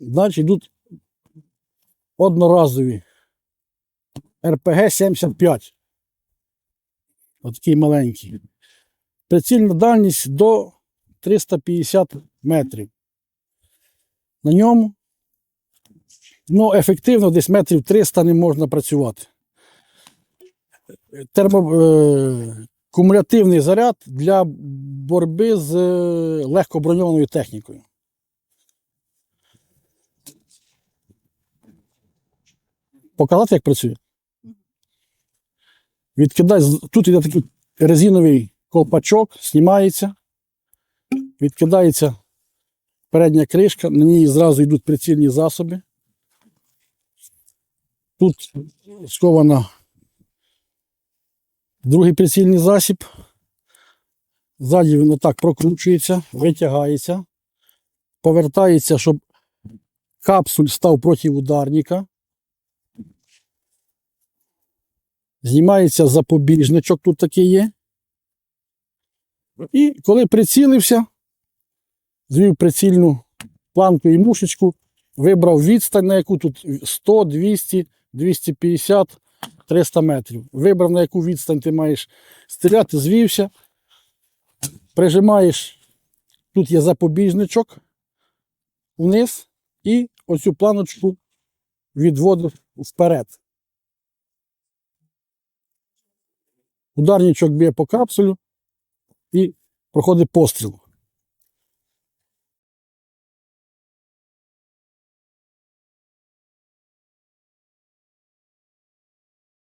Далі йдуть одноразові РПГ-75. Отакий маленький. Прицільна дальність до 350 метрів. На ньому ну, ефективно десь метрів 300 не можна працювати. Термо, е, кумулятивний заряд для боротьби з е, легкоброньованою технікою. Показати, як працює? Відкидай, тут йде такий резиновий колпачок, знімається, відкидається передня кришка, на ній зразу йдуть прицільні засоби. Тут скована другий прицільний засіб. Ззаді він отак прокручується, витягається, повертається, щоб капсуль став проти ударника. Знімається запобіжничок, тут такий є. І коли прицілився, звів прицільну планку і мушечку, вибрав відстань, на яку тут 100, 200, 250, 300 метрів. Вибрав, на яку відстань ти маєш стріляти, звівся, прижимаєш, тут є запобіжничок вниз, і оцю планочку відводив вперед. Ударничок б'є по капсулю і проходить постріл.